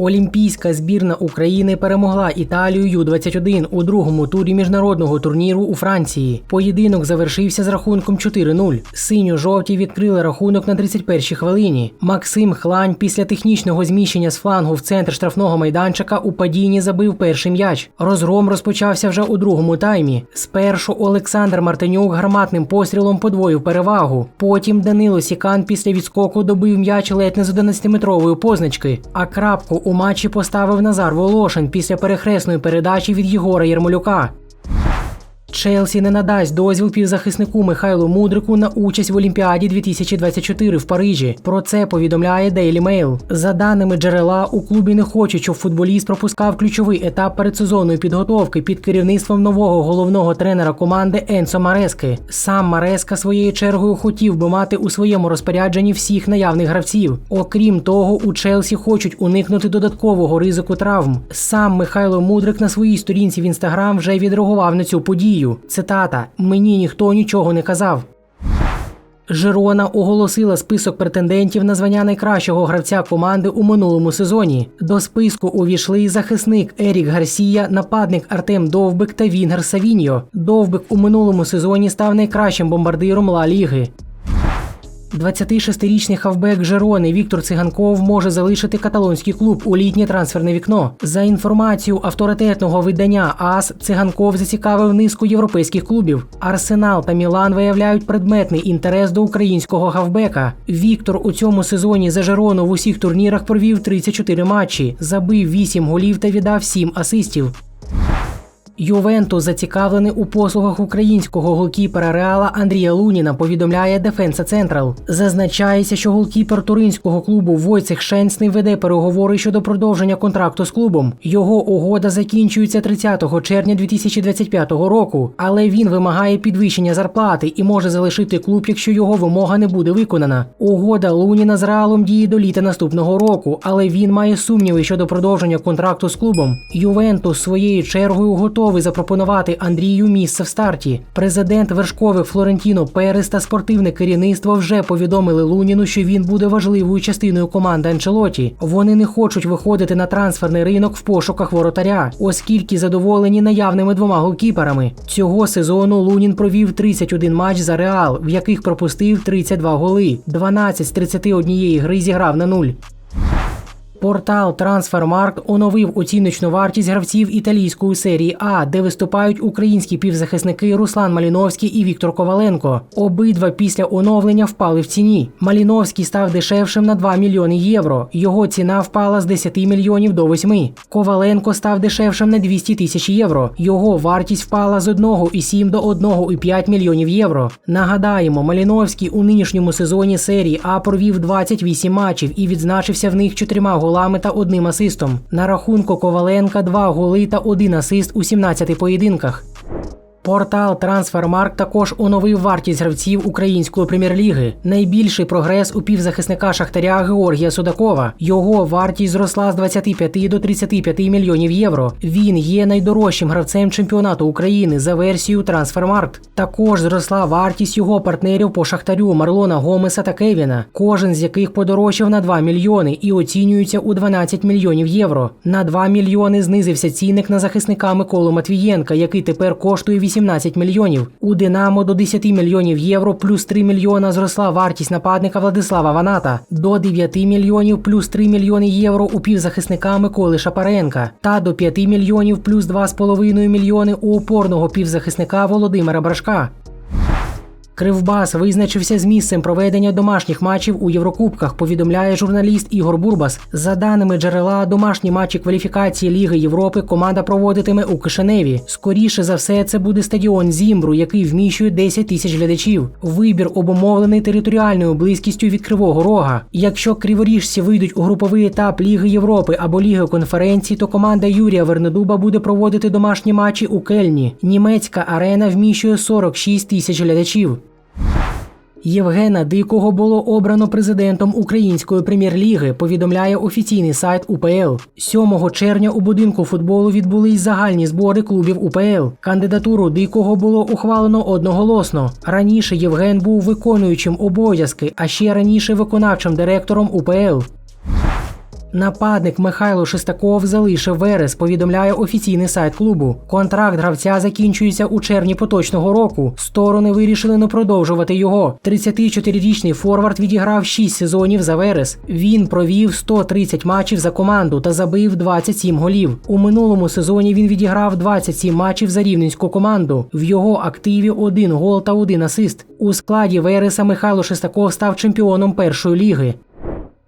Олімпійська збірна України перемогла Італію Ю-21 у другому турі міжнародного турніру у Франції. Поєдинок завершився з рахунком 4-0. Синьо-жовті відкрили рахунок на 31-й хвилині. Максим Хлань після технічного зміщення з флангу в центр штрафного майданчика у падінні забив перший м'яч. Розгром розпочався вже у другому таймі. Спершу Олександр Мартинюк гарматним пострілом подвоїв перевагу. Потім Данило Сікан після відскоку добив м'яч ледь не з 11-метрової позначки. А крапку у матчі поставив Назар Волошин після перехресної передачі від Єгора Єрмолюка. Челсі не надасть дозвіл півзахиснику Михайлу Мудрику на участь в Олімпіаді 2024 в Парижі. Про це повідомляє Daily Mail. За даними джерела, у клубі не хочуть, щоб футболіст пропускав ключовий етап передсезонної підготовки під керівництвом нового головного тренера команди Енсо Марески. Сам Мареска своєю чергою хотів би мати у своєму розпорядженні всіх наявних гравців. Окрім того, у Челсі хочуть уникнути додаткового ризику травм. Сам Михайло Мудрик на своїй сторінці в інстаграм вже відреагував на цю подію. Цитата: Мені ніхто нічого не казав. Жирона оголосила список претендентів на звання найкращого гравця команди у минулому сезоні. До списку увійшли захисник Ерік Гарсія, нападник Артем Довбик та Вінгер Савіньо. Довбик у минулому сезоні став найкращим бомбардиром Ла Ліги. 26-річний хавбек Жерони Віктор Циганков може залишити каталонський клуб у літнє трансферне вікно. За інформацією авторитетного видання АС Циганков зацікавив низку європейських клубів. Арсенал та Мілан виявляють предметний інтерес до українського хавбека. Віктор у цьому сезоні за Жерону в усіх турнірах провів 34 матчі, забив 8 голів та віддав 7 асистів. Ювентус зацікавлений у послугах українського голкіпера Реала Андрія Луніна, повідомляє Дефенса Централ. Зазначається, що голкіпер туринського клубу Войцех Шенсний веде переговори щодо продовження контракту з клубом. Його угода закінчується 30 червня 2025 року, але він вимагає підвищення зарплати і може залишити клуб, якщо його вимога не буде виконана. Угода Луніна з Реалом діє до літа наступного року, але він має сумніви щодо продовження контракту з клубом. Ювентус своєю чергою готовий готовий запропонувати Андрію місце в старті. Президент вершкових Флорентіно Перес та спортивне керівництво вже повідомили Луніну, що він буде важливою частиною команди Анчелоті. Вони не хочуть виходити на трансферний ринок в пошуках воротаря, оскільки задоволені наявними двома голкіперами. Цього сезону Лунін провів 31 матч за реал, в яких пропустив 32 голи. 12 з 31 гри зіграв на нуль. Портал Трансфермаркт оновив оціночну вартість гравців італійської серії А, де виступають українські півзахисники Руслан Маліновський і Віктор Коваленко. Обидва після оновлення впали в ціні. Маліновський став дешевшим на 2 мільйони євро. Його ціна впала з 10 мільйонів до 8. Коваленко став дешевшим на 200 тисяч євро. Його вартість впала з 1,7 до 1,5 мільйонів євро. Нагадаємо, Маліновський у нинішньому сезоні серії А провів 28 матчів і відзначився в них чотирма голами голами та одним асистом. На рахунку Коваленка два голи та один асист у 17 поєдинках. Портал Трансфермарк також оновив вартість гравців української прем'єр-ліги. Найбільший прогрес у півзахисника Шахтаря Георгія Судакова. Його вартість зросла з 25 до 35 мільйонів євро. Він є найдорожчим гравцем чемпіонату України за версією Трансфермаркт. Також зросла вартість його партнерів по Шахтарю Марлона Гомеса та Кевіна, кожен з яких подорожчав на 2 мільйони і оцінюється у 12 мільйонів євро. На 2 мільйони знизився цінник на захисника Миколу Матвієнка, який тепер коштує 18 18 мільйонів. У Динамо до 10 мільйонів євро плюс 3 мільйона зросла вартість нападника Владислава Ваната. До 9 мільйонів плюс 3 мільйони євро у півзахисника Миколи Шапаренка. Та до 5 мільйонів плюс 2,5 мільйони у опорного півзахисника Володимира Брашка. Кривбас визначився з місцем проведення домашніх матчів у Єврокубках. Повідомляє журналіст Ігор Бурбас. За даними джерела, домашні матчі кваліфікації Ліги Європи команда проводитиме у Кишиневі. Скоріше за все, це буде стадіон Зімбру, який вміщує 10 тисяч глядачів. Вибір обумовлений територіальною близькістю від Кривого Рога. Якщо криворіжці вийдуть у груповий етап Ліги Європи або Ліги конференції, то команда Юрія Вернедуба буде проводити домашні матчі у Кельні. Німецька арена вміщує 46 тисяч глядачів. Євгена Дикого було обрано президентом Української прем'єр-ліги. Повідомляє офіційний сайт УПЛ. 7 червня у будинку футболу відбулись загальні збори клубів УПЛ. Кандидатуру Дикого було ухвалено одноголосно. Раніше Євген був виконуючим обов'язки, а ще раніше виконавчим директором УПЛ. Нападник Михайло Шестаков залишив Верес, повідомляє офіційний сайт клубу. Контракт гравця закінчується у червні поточного року. Сторони вирішили не продовжувати його. 34-річний форвард відіграв 6 сезонів за Верес. Він провів 130 матчів за команду та забив 27 голів. У минулому сезоні він відіграв 27 матчів за рівненську команду. В його активі один гол та один асист. У складі Вереса Михайло Шестаков став чемпіоном першої ліги.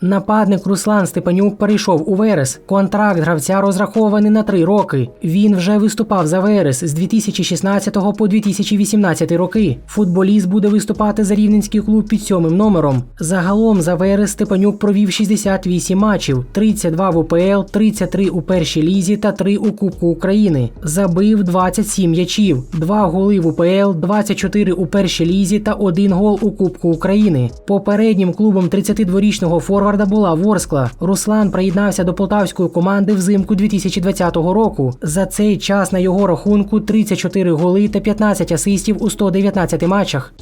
Нападник Руслан Степанюк перейшов у Верес. Контракт гравця розрахований на три роки. Він вже виступав за Верес з 2016 по 2018 роки. Футболіст буде виступати за рівненський клуб під сьомим номером. Загалом за Верес Степанюк провів 68 матчів, 32 в УПЛ, 33 у першій лізі та 3 у Кубку України. Забив 27 м'ячів, 2 голи в УПЛ, 24 у першій лізі та 1 гол у Кубку України. Попереднім клубом 32-річного форварда була Ворскла. Руслан приєднався до полтавської команди взимку 2020 року. За цей час на його рахунку 34 голи та 15 асистів у 119 матчах.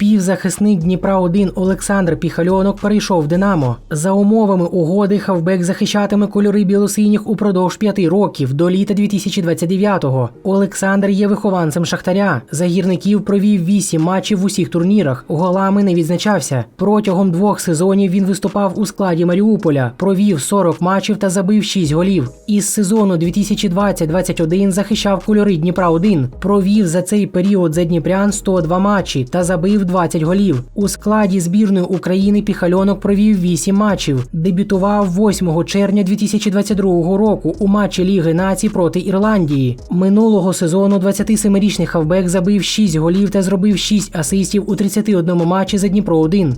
Півзахисник Дніпра 1 Олександр Піхальонок перейшов в Динамо. За умовами угоди хавбек захищатиме кольори білосиніх упродовж п'яти років до літа 2029-го. Олександр є вихованцем Шахтаря. За гірників провів вісім матчів в усіх турнірах. Голами не відзначався. Протягом двох сезонів він виступав у складі Маріуполя, провів 40 матчів та забив 6 голів. Із сезону 2020-21 захищав кольори Дніпра 1 Провів за цей період за Дніпрян 102 матчі та забив 20 голів. У складі збірної України Піхальонок провів 8 матчів. Дебютував 8 червня 2022 року у матчі Ліги націй проти Ірландії. Минулого сезону 27-річний хавбек забив 6 голів та зробив 6 асистів у 31 матчі за Дніпро 1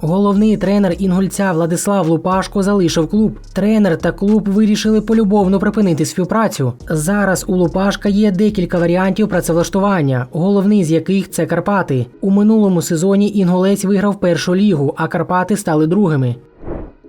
Головний тренер інгульця Владислав Лупашко залишив клуб. Тренер та клуб вирішили полюбовно припинити співпрацю. Зараз у Лупашка є декілька варіантів працевлаштування, головний з яких це Карпати. У минулому сезоні інгулець виграв першу лігу, а Карпати стали другими.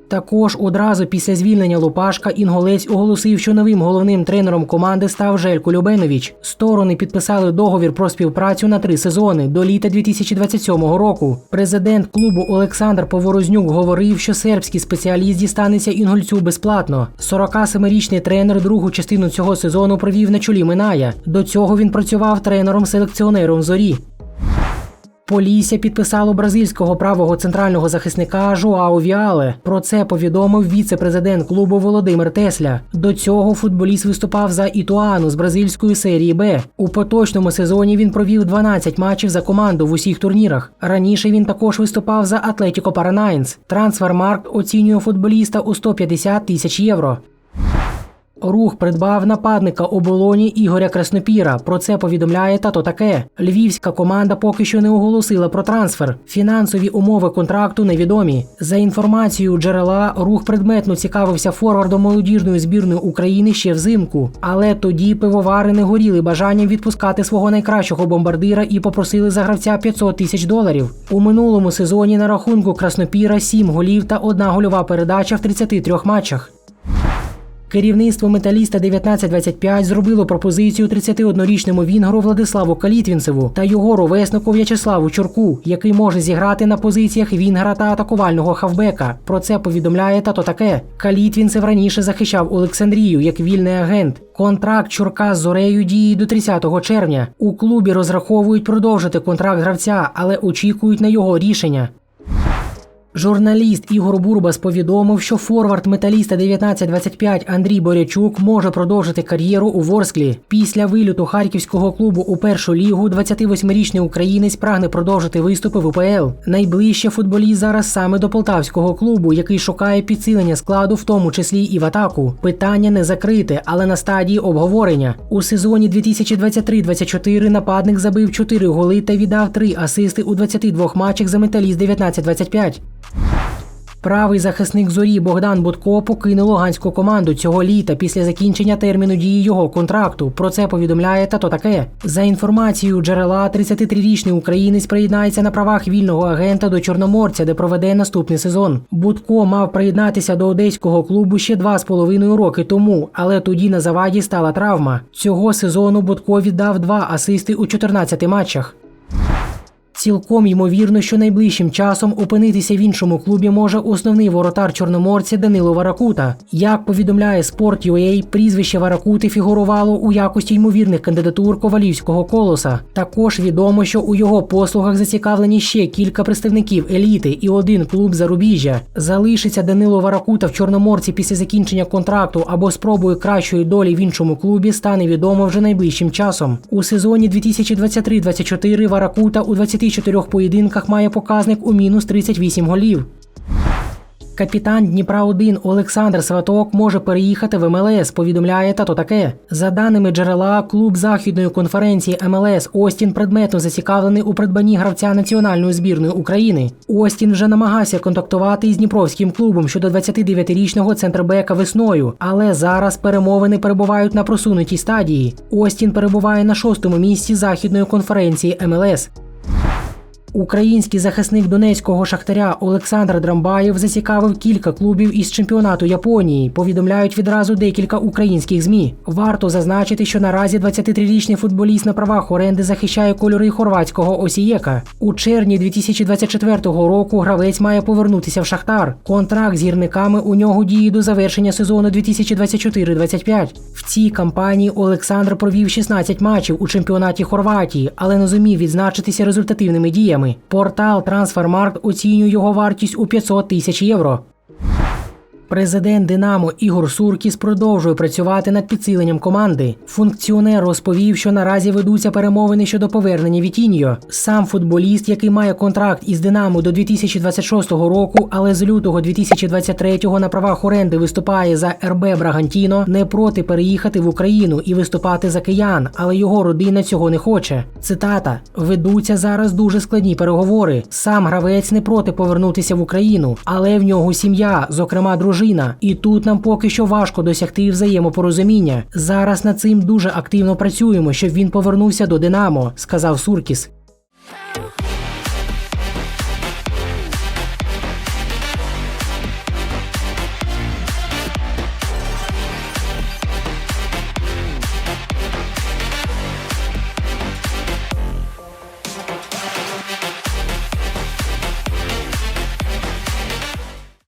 Також одразу після звільнення Лупашка Інголець оголосив, що новим головним тренером команди став Желько Любенович. Сторони підписали договір про співпрацю на три сезони до літа 2027 року. Президент клубу Олександр Поворознюк говорив, що сербський спеціаліст дістанеться інгольцю безплатно. 47-річний тренер другу частину цього сезону провів на чолі Миная. До цього він працював тренером-селекціонером зорі. Полісся підписало бразильського правого центрального захисника Жуао Віале. Про це повідомив віце-президент клубу Володимир Тесля. До цього футболіст виступав за Ітуану з бразильської серії Б. У поточному сезоні він провів 12 матчів за команду в усіх турнірах. Раніше він також виступав за Атлетіко Паранайнс. Трансфермаркт оцінює футболіста у 150 тисяч євро. Рух придбав нападника оболоні Ігоря Краснопіра. Про це повідомляє тато таке. Львівська команда поки що не оголосила про трансфер. Фінансові умови контракту невідомі. За інформацією джерела, рух предметно цікавився форвардом молодіжної збірної України ще взимку. Але тоді пивовари не горіли бажанням відпускати свого найкращого бомбардира і попросили за гравця 500 тисяч доларів. У минулому сезоні на рахунку Краснопіра 7 голів та одна гольова передача в 33 матчах. Керівництво металіста 1925 зробило пропозицію 31-річному вінгеру Владиславу Калітвінцеву та його ровеснику В'ячеславу Чурку, який може зіграти на позиціях вінгера та атакувального хавбека. Про це повідомляє тато таке. Калітвінцев раніше захищав Олександрію як вільний агент. Контракт Чурка з Зорею діє до 30 червня. У клубі розраховують продовжити контракт гравця, але очікують на його рішення. Журналіст Ігор Бурбас повідомив, що форвард металіста 1925 Андрій Борячук може продовжити кар'єру у Ворсклі. Після виліту харківського клубу у першу лігу 28-річний українець прагне продовжити виступи в УПЛ. Найближче футболіст зараз саме до полтавського клубу, який шукає підсилення складу, в тому числі і в атаку. Питання не закрите, але на стадії обговорення. У сезоні 2023-24 нападник забив 4 голи та віддав 3 асисти у 22 матчах за металіст 1925. Правий захисник зорі Богдан Будко покинув луганську команду цього літа після закінчення терміну дії його контракту. Про це повідомляє тато таке. За інформацією джерела, 33-річний українець приєднається на правах вільного агента до Чорноморця, де проведе наступний сезон. Будко мав приєднатися до одеського клубу ще два з половиною роки тому, але тоді на заваді стала травма. Цього сезону Будко віддав два асисти у 14 матчах. Цілком ймовірно, що найближчим часом опинитися в іншому клубі може основний воротар чорноморця Данило Варакута. Як повідомляє Sport.ua, прізвище Варакути фігурувало у якості ймовірних кандидатур ковалівського колоса. Також відомо, що у його послугах зацікавлені ще кілька представників еліти і один клуб зарубіжжя. Залишиться Данило Варакута в Чорноморці після закінчення контракту або спробує кращої долі в іншому клубі, стане відомо вже найближчим часом. У сезоні 2023-24 Варакута у 24 поєдинках має показник у мінус 38 голів. Капітан Дніпра 1 Олександр Сваток може переїхати в МЛС. Повідомляє тато таке. За даними джерела, клуб західної конференції МЛС Остін предметно зацікавлений у придбанні гравця національної збірної України. Остін вже намагався контактувати із Дніпровським клубом щодо 29-річного центрбека весною, але зараз перемовини перебувають на просунутій стадії. Остін перебуває на шостому місці західної конференції МЛС. Український захисник донецького шахтаря Олександр Драмбаєв зацікавив кілька клубів із чемпіонату Японії. Повідомляють відразу декілька українських змі. Варто зазначити, що наразі 23-річний футболіст на правах оренди захищає кольори хорватського Осієка. У червні 2024 року гравець має повернутися в Шахтар. Контракт з гірниками у нього діє до завершення сезону 2024-25. В цій кампанії Олександр провів 16 матчів у чемпіонаті Хорватії, але не зумів відзначитися результативними діями. Портал Трансфермаркт оцінює його вартість у 500 тисяч євро. Президент Динамо Ігор Суркіс продовжує працювати над підсиленням команди. Функціонер розповів, що наразі ведуться перемовини щодо повернення Вітіньо. Сам футболіст, який має контракт із Динамо до 2026 року, але з лютого 2023 на правах оренди виступає за РБ Брагантіно, не проти переїхати в Україну і виступати за киян, але його родина цього не хоче. Цитата: ведуться зараз дуже складні переговори. Сам гравець не проти повернутися в Україну, але в нього сім'я, зокрема дружина. І тут нам поки що важко досягти взаємопорозуміння. Зараз над цим дуже активно працюємо, щоб він повернувся до Динамо, сказав Суркіс.